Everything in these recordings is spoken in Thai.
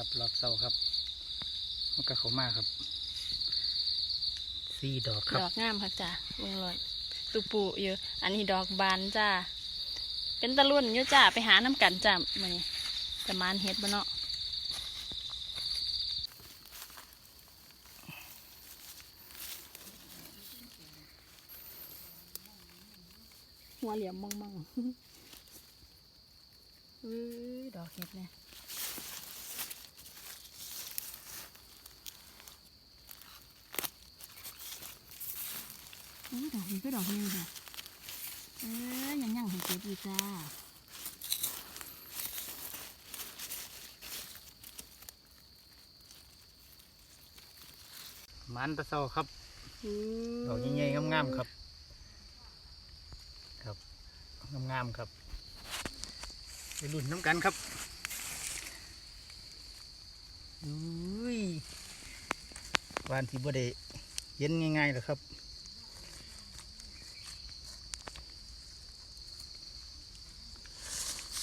ครับรอบเสาครับมันก็เขามากครับสี่ดอกครับดอกงามค่ะจ้าเบิ่งเลยตุปูอยู่อันนี้ดอกบานจ้าเป็นตะลุ่นอยู่จ้าไปหาน้ำกันจ้ามื้อนี้จะมานเฮ็ดบ่เนาะหัวเหลี่ยมมองมองๆอุ้ยดอกเห็ดเนี่ย อุ้ยดอกนี้ก็ดอกนึงค่ะเอ้ยยังยังให้เก็บอีกจ้ามันตะเสาครับอืมดอกใหญ่ๆงามๆครับ ครับงามๆครับไปรุ่นน้ำกันครับอุ้ยวานที่บ่ได้เย็นง่ายๆหรอกครับ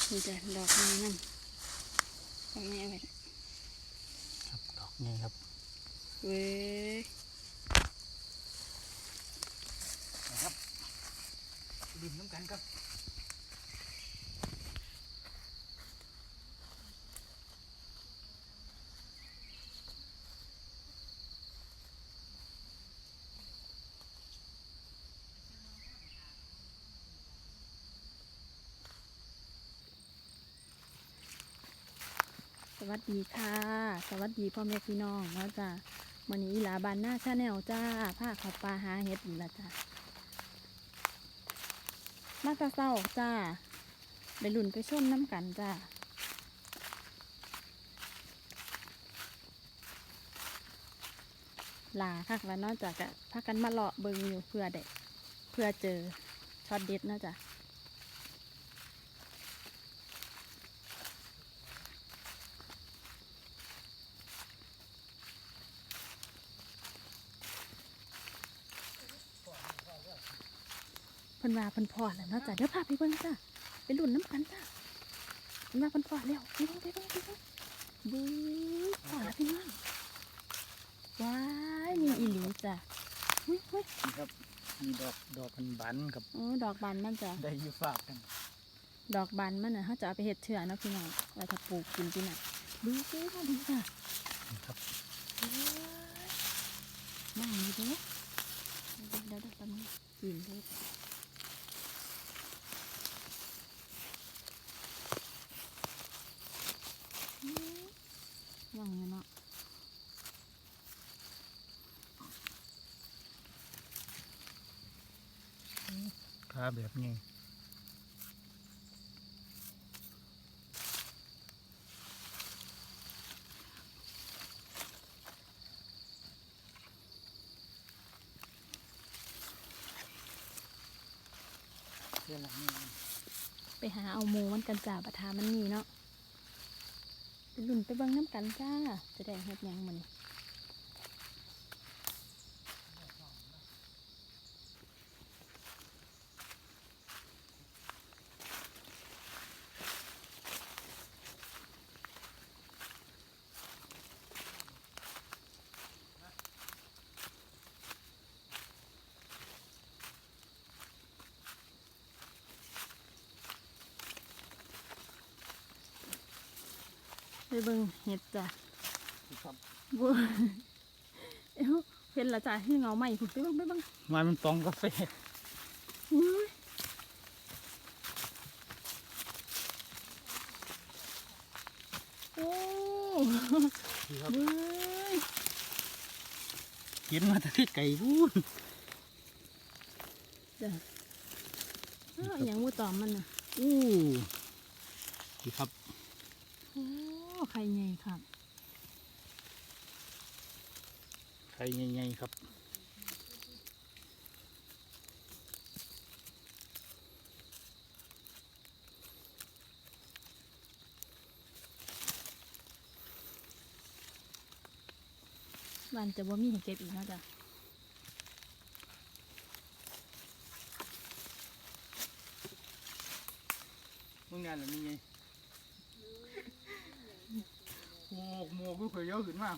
นี่จ้ะดอกนี้นั่นดอกนี้เอาไว้ครับดอกนี้ครับเว้ย นะครับรุ่นน้ำกันครับ ส วัสดีค่ะ สวัสดีพ่อแม่พี่น้องเนาะจ้ะวันนี้ลาบานหน้าชาแนลจ้าผ้าขาปลาหาเห็ดอีกแล้วจ้ะมาตะเศร้าจ้าไปหลุนไปชมน้ำกันจ้าลาคักแล้วนอกจากพากันมาเลาะเบิงอยู่เพื่อเด็กเพื่อเจอช็อตเด็ดนาะจ้ะ พิ่นว่าเพิ่นพอแล้วเนาะจ้ะเดี๋ยวพาไปเบิ่งจ้ะไปลุ้นน้ำกันจ้ะเพิ่นว่าเพิ่นพอแล้วไปเบิ่งไปเบิ่งไปเบิ่งบื้อพอแล้วพี่น้องว้ายมีอีหลีจ้ะหุ้ยหุ้ยนี่ครับมีดอกดอกมันบานครับโอ้ดอกบานมันจ้ะได้อยู่ฝากกันดอกบานมันน่ะเขาจะเอาไปเฮ็ดเชื่อเนาะพี่น้องไว้ถ้าปลูกกินที่น่ะบื้อซื้อมาดีจ้ะนี่ครับเอ้ยนั่งอยู่เด้อเดี๋ยวเดี๋ยวเดี๋ยวแป๊บนึงกินเลยอืม ยังอยู่เนาะขาแบบนี้เรื่องอะไรนี่ไปหาเอาหมูมันกันจ้าปะทามันมีเนาะไป หลุ่นไปเบิ่งน้ำกันจ้าจะได้เฮ็ดหยังมัน ไปเบิ่งเห็ดจ้ะครับบัวเอ้าเห็นและจ้ะที่เงาใหม่ผมไปเบิ่งไปเบิ่งมันมันปองกาแฟอุ้ยโอ้นี่ครับเว้ยเห็นมาแต่ที่ไก่พูนจ้ะอ้าวอหย่างมูตอมมันน่ะอู้นี่ครับโอ้ไข่ใหญ่ครับไข่ใหญ่ๆครับมันจะบ่มีให้เก็บอีกเนาะจ้ะมึงงานหรือมึงไง โโอ้โหกูเคยเยอะขึ้นมาก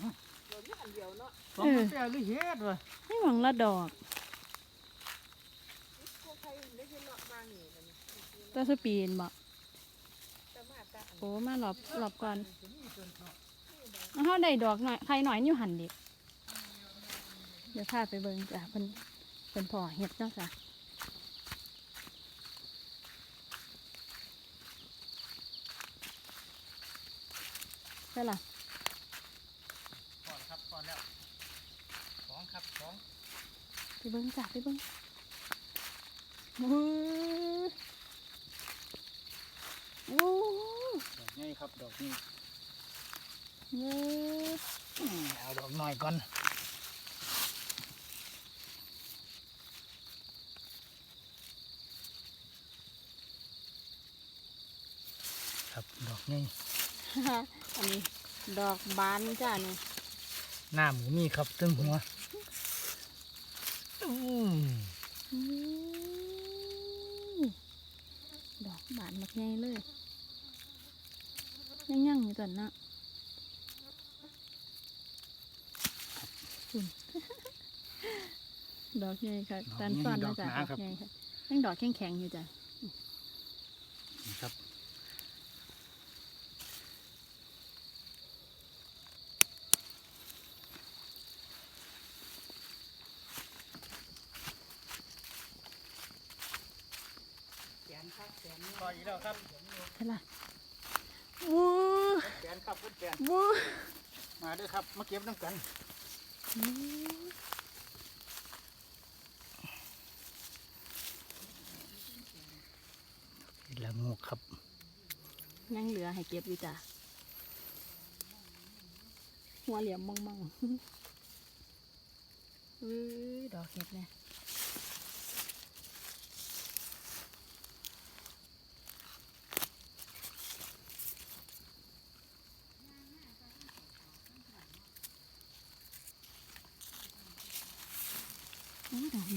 โดนอันเดียวเนาะต้องแต่หรือเฮ็ดวะให้หวังละดอกพวกใครไม่ใช่เนาะมาหนีกันตัวสปีนบอกแต่มาตาอันโอ้มาหลอบหลอบก่อนเอาเขาได้ดอกหน่อยใครหน่อยอยู่หันดิเดี๋ยวพาไปเบิ่งจ้ะเป็นเป็นพ่อเห็ดเนาะจ้ะ ช่ล่ะก่อนครับก่อนแล้วสองครับสองไปเบิ่งจ้ะไปเบิ่งโอ้ยโอ้ยดอกนี้ครับดอกนี้เย้อืมเอาดอกหน่อยก่อนครับดอกนี้ อันนี้ดอกบานจ้ะนี่หน้าหมูมีครับตึงหัวอืมอืมดอกบานมากใหญ่เลยยังยังอยู่ตัวเนาะคุณดอกใหญ่ค่ะตันฟันนะจ๊ะดอกใหญ่ค่ะยังดอกแข็งแข็งๆอยู่จ้ะนี่ครับ แขนครับแขน พออีกแล้วครับใช่ล่ะวู้แขนครับพุดแขนวู้มาเด้วยครับมาเก็บน้ำกันละงูครับยังเหลือให้เก็บอยู่จ้ะหัวเหลี่ยมมองมองๆอุ้ยดอกเห็ดเนี่ย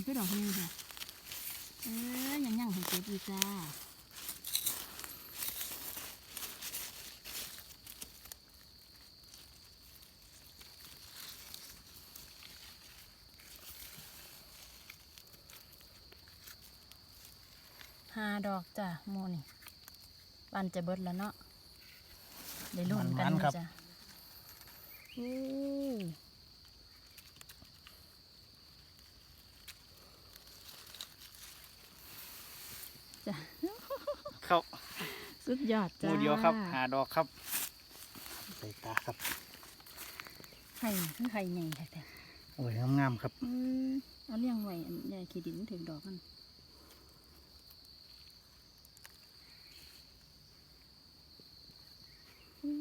โอ้ยดอกนี้ก็ดอกนี้ค่ะเอ้ยยังยังให้เก็บอยู่จ้าห้าดอกจ้ะโมนี่ปันจะเบิดแล้วเนาะได้ลุ้นกันมันๆครับจ้ะอู้จ้ะ เข้า สุดยอดหจ้า มูเดียวครับ หาดอกครับใส่ตาครับไข่คือไข่ใหญ่แท้โอ้ยงามๆครับๆอืมเอาเลี้ยงไว้อันใหญ่ขี้ดินถึงดอกมันอู้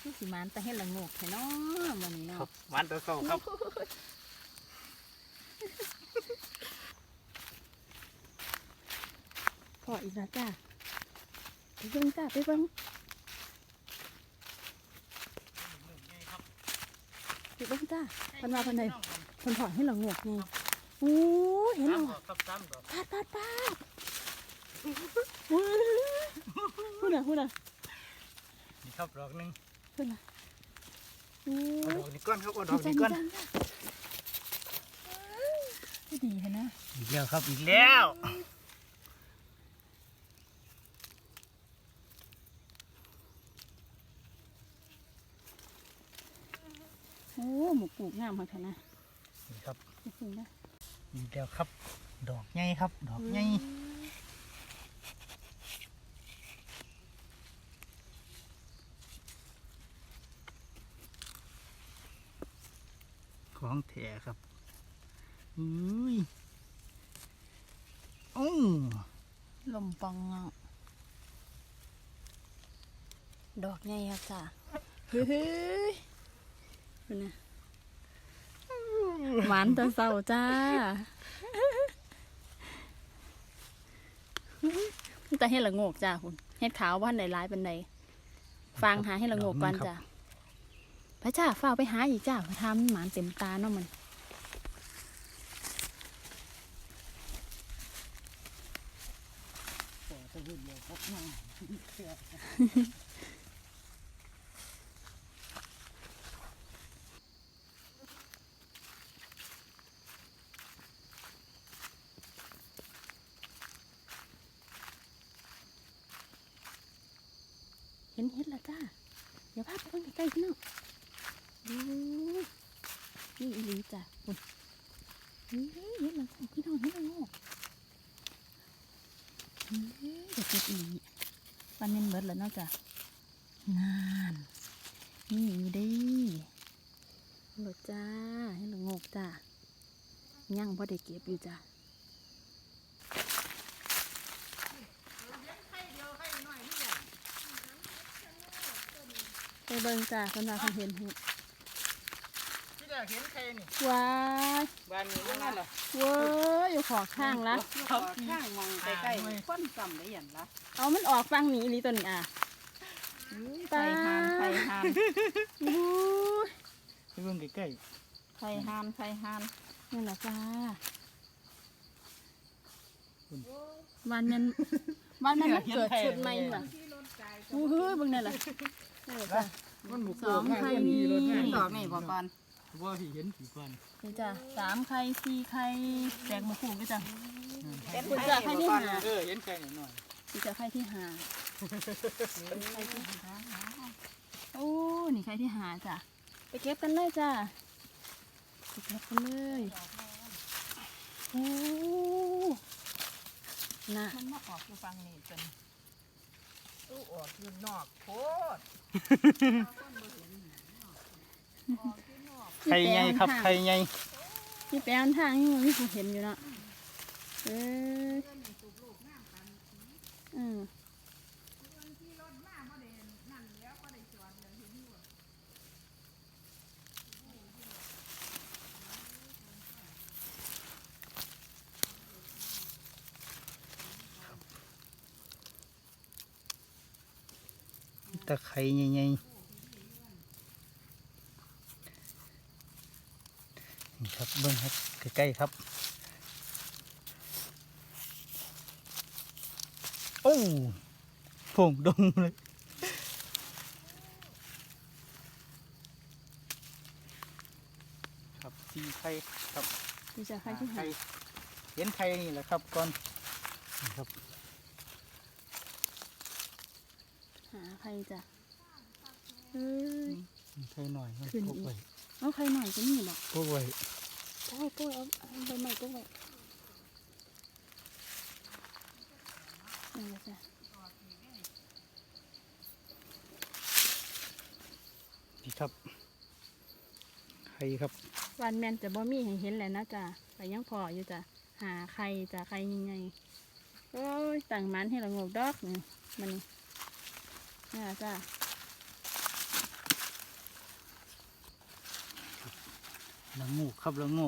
คือสิมานแต่ให้ละโงกแท้เนาะมันนี้ครับเนาะหวานตัวเก่าครับพออีกแล้วจ้า ไปเบิ่งจ้าไปเบิ่งไปเบิ่งจ้าพันมาพันใดเพันถอนให้เรางวกไงโอ้เห็นเหรออกครับสามปาดปาดปาดโอ้ยพูดน่ะพูดน่ะนี่ครับดอกหนึ่งพูดน่ะโอ้ดอกนี้ก้อนครับเอดดอกนี้ดีก้อนดีเห็นนะอีกแล้วครับอีกแล้ว โอ้ หมูปลูกงามมากค่ะนะนี่ครับจริงๆนะอีกแล้วครับ ดอกใหญ่ครับ ดอกใหญ่ของแท้ครับอุ้ยโอ้ลมปองเงาดอกใหญ่ครับจ้าเฮ้ยเป็นไง หวานแตะเศร้าจ้าแต่เห็ดละโงกจ้าคุณเห็ดขาวบ้านไหนร้ายเป็นใดฟางหาเห็ดละโงกก่อนจ้าไปจ้าฝ้าวไปหาอีกจ้าไปทำหมานเต็มตาเนาะมันแต่จะเห็นเลยครับ ห็นเห็ดล้วจ้าเดี๋ยวพาไปเบิ่งใกล้ๆพี่น้องดูนี่อีหลีจ้ะคุณนี่เห็ดล้วจ้ะพี่น้องเห็ดล้วงอกนี่เดี๋ยวเก็บอีหลีปันเมนเบิดแล้วเนาะจ้ะนานนี่อยู่ดีฮัลโหลจ้าเห็ดล้วงอกจ้ายังพอได้เก็บอยู่จ้ะ เบิ่งจ้าคนว่าเขาเห็นเห็ดที่แรกเห็นใครนี่ว้ายบ้านนี้ว่างั้นเหรอเว้ยอยู่ขอข้างละขอข้างมองใกล้ๆคนซ้ำได้ยันละเอามันออกฟังหนีอีหลีตัวนี้อะไฟหานไฟหานอู้ยไปเบิ่งใกล้ไฟหานไฟหานนั่นแหละจ้าวันนั้นวันนั้นมันเกิดชุดใหม่ว่ะอู้เฮ้ยเบิ่งนั่นแหละ นั่นแหละจ้ะๆมันบุกสองไข่นี่ดอกนี่บ่ก่อนว่าที่เห็นผีก่อนนี่จ้ะสามไข่สี่ไข่แตกมาคู่กันจ้ะเป็นคุณไฟจ้ะไข่ที่บ่ก่อนหาเออเห็นใครหน่อยนี่จ้ะไข่ที่หาไข่ที่หาโอ้นี่ไข่ที่หาจ้ะไปเก็บกันเลยจ้ะไปเก็บกันเลยโอ้น่ะมันมาออกอยู่ฟังนี่เป็น ตู้ออกอยู่นอกโคตรใครไงครับใครไงที่แปลงทางนี่มันไม่เห็นอยู่เนาะเออ ตะไคร้ใหญ่ๆนี่ครับเบิ้งครับใกล้ๆครับ โอ้โป่งดงเลยครับสีไข่ครับนี่จะไข่ที่หาไข่เห็นไข่นี่แหละครับก่อนนี่ครับ หาไข่จ้ะเอ้ย ไข่หน่อยมันขึ้นพกอีกไว้เอาไข่หน่อยก็มีบอกพกไว้โอ้ยโอ้ยเอาเอาใบใหม่ก็ไว้นี่นแหละจ้ะนี่ครับไข่ครับวันแมนจะบ่มีให้เห็นแหละนะจ้ะแต่ยังพออยู่จ้ะหาไข่จ้ะไข่ยังไงโอ้ยต่างมันให้ละงกดอกนี่มันนี่ นี่ล่ะจ้ะละงูครับละงู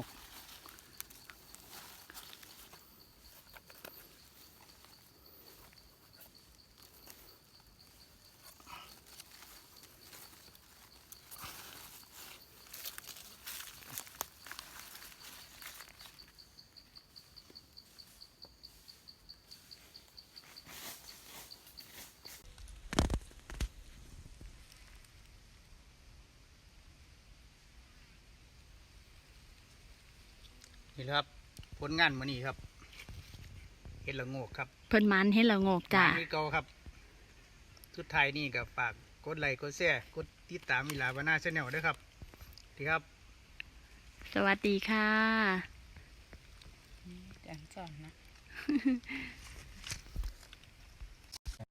นี่แหละครับ ผลงานมื้อนี้ครับ เห็ดละโงกครับเพิ่นมันให้ละงกจ้ะมาที่เก่าครับสุดท้ายนี่ก็ฝากกดไลค์กดแชร์กดติดตามมิลาวานาชาแนลด้วยครับดีครับ สวัสดีค่ะแจงจอนนะ